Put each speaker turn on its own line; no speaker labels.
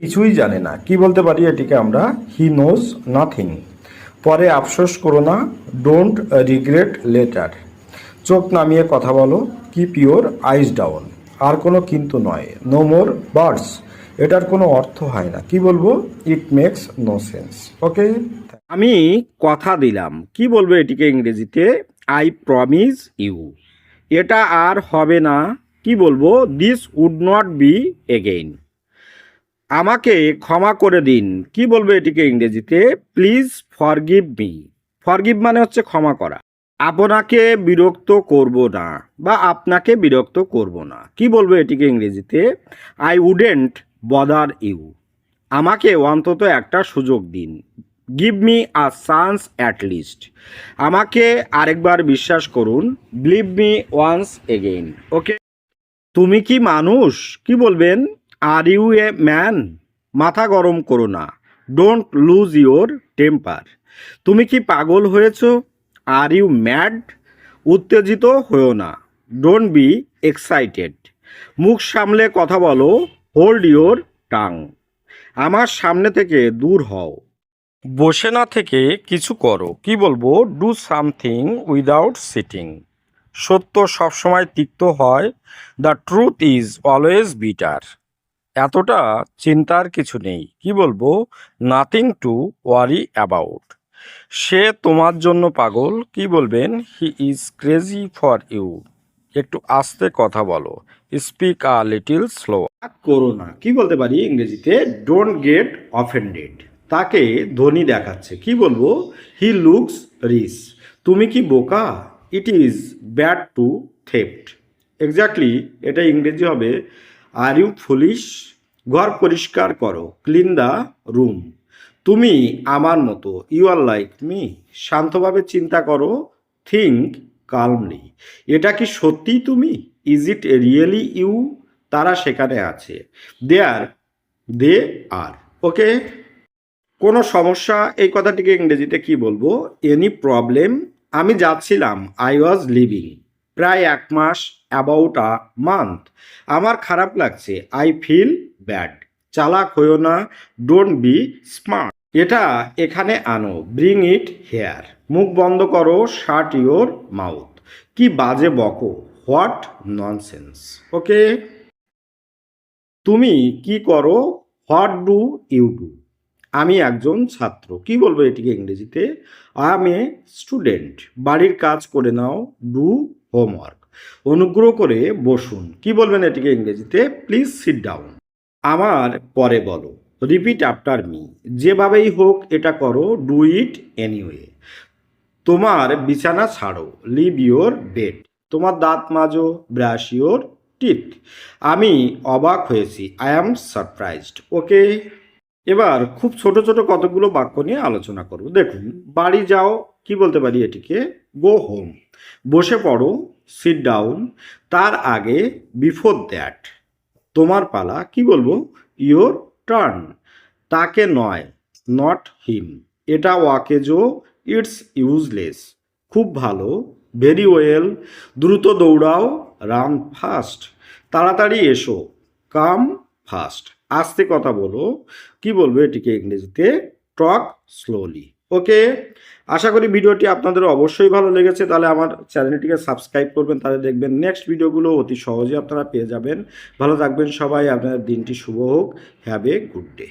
কিছুই জানে না। কি বলতে পারি এটিকে আমরা? হি নোজ নাথিং পরে আফসোস করো না ডোন্ট রিগ্রেট লেটার চোখ নামিয়ে কথা বলো কিপ ইউর আইস ডাউন আর কোনো কিন্তু নয় নো মোর বার্ডস এটার কোনো অর্থ হয় না। কি বলব? It makes no sense okay আমি কথা দিলাম। কি বলব এটিকে ইংরেজিতে? আই প্রমিস ইউ এটা আর হবে না। কি বলব? This would not be again আমাকে ক্ষমা করে দিন। কি বলব এটিকে ইংরেজিতে? প্লিজ ফরগিভ মি ফরগিভ মানে হচ্ছে ক্ষমা করা। আপনাকে বিরক্ত করব না বা আপনাকে বিরক্ত করব না। কি বলব এটিকে ইংরেজিতে? আই উডেন্ট বদার ইউ আমাকে অন্তত একটা সুযোগ দিন। Give me a chance at least আমাকে আরেকবার বিশ্বাস করুন। Believe me once again okay তুমি কি মানুষ? কি বলবেন? আর ইউ এ ম্যান, মাথা গরম করো না। ডোন্ট লুজ ইওর টেম্পার তুমি কি পাগল হয়েছ? আর ইউ ম্যাড উত্তেজিত হয়েও না। ডোন্ট বি এক্সাইটেড মুখ সামলে কথা বলো। হোল্ড ইওর টাং আমার সামনে থেকে দূর হও। বসে না থেকে কিছু করো। কি বলব? ডু সামথিং উইদাউট সিটিং সত্য সবসময় তিক্ত হয়। The truth is always bitter এতটা চিন্তার কিছু নেই। কি বলব? নাথিং টু ওয়ারি অ্যাবাউট সে তোমার জন্য পাগল। কি বলবেন? He is crazy for you একটু আস্তে কথা বলো। স্পিক আ লিটিল স্লো করো না। কি বলতে পারি ইংরেজিতে? ডোন্ট গেট অফেন্ডেড তাকে ধনী দেখাচ্ছে। কি বলব? হি লুকস রিস তুমি কি বোকা? It is bad to theft exactly এটা ইংরেজি হবে। আর ইউ ফুলিশ ঘর পরিষ্কার করো। ক্লিন দ্য রুম তুমি আমার মতো। ইউ আর লাইক মি শান্তভাবে চিন্তা করো। থিঙ্ক কালমলি এটা কি সত্যিই তুমি? ইজ ইট রিয়েলি ইউ তারা সেখানে আছে। দে আর দে আর ওকে কোনো সমস্যা? এই কথাটিকে ইংরেজিতে কি বলব? এনি প্রবলেম আমি যাচ্ছিলাম। আই ওয়াজ লিভিং প্রায় এক মাস অ্যাবাউট আ মান্থ আমার খারাপ লাগছে। আই ফিল ব্যাড চালাক হইও না। ডোন্ট বি স্মার্ট এটা এখানে আনো। ব্রিং ইট হেয়ার মুখ বন্ধ করো। শার্ট ইওর মাউথ কি বাজে বকো। হোয়াট ননসেন্স ওকে তুমি কি করো? হোয়াট ডু ইউ ডু আমি একজন ছাত্র। কি বলব এটিকে ইংরেজিতে? আই এম এ স্টুডেন্ট বাড়ির কাজ করে নাও। Do homework. অনুগ্রহ করে বসুন। কি বলবেন এটিকে ইংরেজিতে? প্লিজ সিট ডাউন আমার পরে বলো। Repeat after me. যেভাবেই হোক এটা করো, ডু ইট এনিওয়ে। তোমার বিছানা ছাড়ো। Leave your bed. তোমার দাঁত মাজো, ব্রাশ ইওর টিথ। আমি অবাক হয়েছি। I am surprised. ওকে? এবার খুব ছোট ছোট কতগুলো বাক্য নিয়ে আলোচনা করব। দেখুন, বাড়ি যাও, কি বলতে পারি এটিকে? গো হোম বসে পড়ো সিট ডাউন তার আগে বিফোর দ্যাট তোমার পালা, কি বলব? ইয়োর টার্ন তাকে নয় নট হিম এটা ওয়াকেজো ইটস ইউজলেস খুব ভালো ভেরি ওয়েল দ্রুত দৌড়াও রান ফাস্ট তাড়াতাড়ি এসো কাম ফাস্ট আস্তে কথা বলো। কি বলব এটিকে ইংরেজিতে? টক স্লোলি ওকে আশা করি ভিডিওটি আপনাদের অবশ্যই ভালো লেগেছে। তাহলে আমার চ্যানেলটিকে সাবস্ক্রাইব করবেন। তাহলে দেখবেন নেক্সট ভিডিওগুলো অতি সহজে আপনারা পেয়ে যাবেন। ভালো থাকবেন সবাই। আপনার দিনটি শুভ হোক। Have a good day